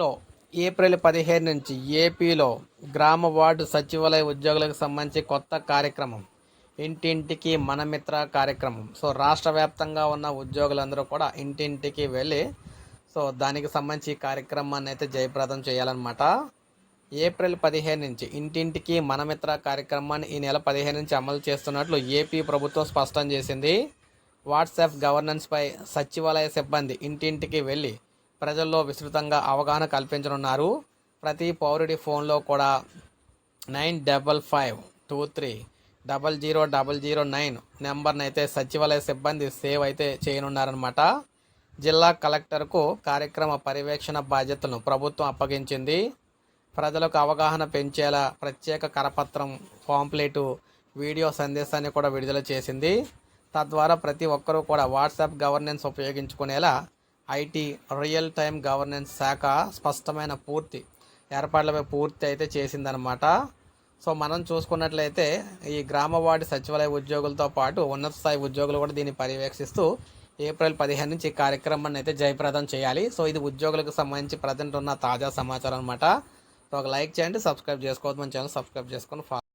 లో ఏప్రిల్ పదిహేను నుంచి ఏపీలో గ్రామ వార్డు సచివాలయ ఉద్యోగులకు సంబంధించి కొత్త కార్యక్రమం ఇంటింటికి మన మిత్ర కార్యక్రమం. సో రాష్ట్ర వ్యాప్తంగా ఉన్న ఉద్యోగులందరూ కూడా ఇంటింటికి వెళ్ళి సో దానికి సంబంధించి ఈ కార్యక్రమాన్ని అయితే జయప్రదం చేయాలన్నమాట. ఏప్రిల్ పదిహేను నుంచి ఇంటింటికి మన మిత్ర కార్యక్రమాన్ని ఈ నెల పదిహేను నుంచి అమలు చేస్తున్నట్లు ఏపీ ప్రభుత్వం స్పష్టం చేసింది. వాట్సాప్ గవర్నెన్స్పై సచివాలయ సిబ్బంది ఇంటింటికి వెళ్ళి ప్రజల్లో విస్తృతంగా అవగాహన కల్పించనున్నారు. ప్రతి పౌరుడి ఫోన్లో కూడా nine double five two three double zero double zero nine నెంబర్ని అయితే సచివాలయ సిబ్బంది సేవ్ అయితే చేయనున్నారనమాట జిల్లా కలెక్టర్కు కార్యక్రమ పర్యవేక్షణ బాధ్యతలను ప్రభుత్వం అప్పగించింది. ప్రజలకు అవగాహన పెంచేలా ప్రత్యేక కరపత్రం పాంప్లెటు వీడియో సందేశాన్ని కూడా విడుదల చేసింది. తద్వారా ప్రతి ఒక్కరూ కూడా వాట్సాప్ గవర్నెన్స్ ఉపయోగించుకునేలా ఐటీ రియల్ టైం గవర్నెన్స్ శాఖ స్పష్టమైన పూర్తి ఏర్పాట్లపై పూర్తి అయితే చేసిందనమాట సో మనం చూసుకున్నట్లయితే ఈ గ్రామ వార్డు సచివాలయ ఉద్యోగులతో పాటు ఉన్నత స్థాయి ఉద్యోగులు కూడా దీన్ని పర్యవేక్షిస్తూ ఏప్రిల్ పదిహేను నుంచి ఈ కార్యక్రమాన్ని అయితే జయప్రదం చేయాలి. సో ఇది ఉద్యోగులకు సంబంధించి ప్రజెంట్ ఉన్న తాజా సమాచారం అనమాట సో ఒక లైక్ చేయండి సబ్స్క్రైబ్ చేసుకోవద్దు మన ఛానల్ సబ్స్క్రైబ్ చేసుకొని ఫాలో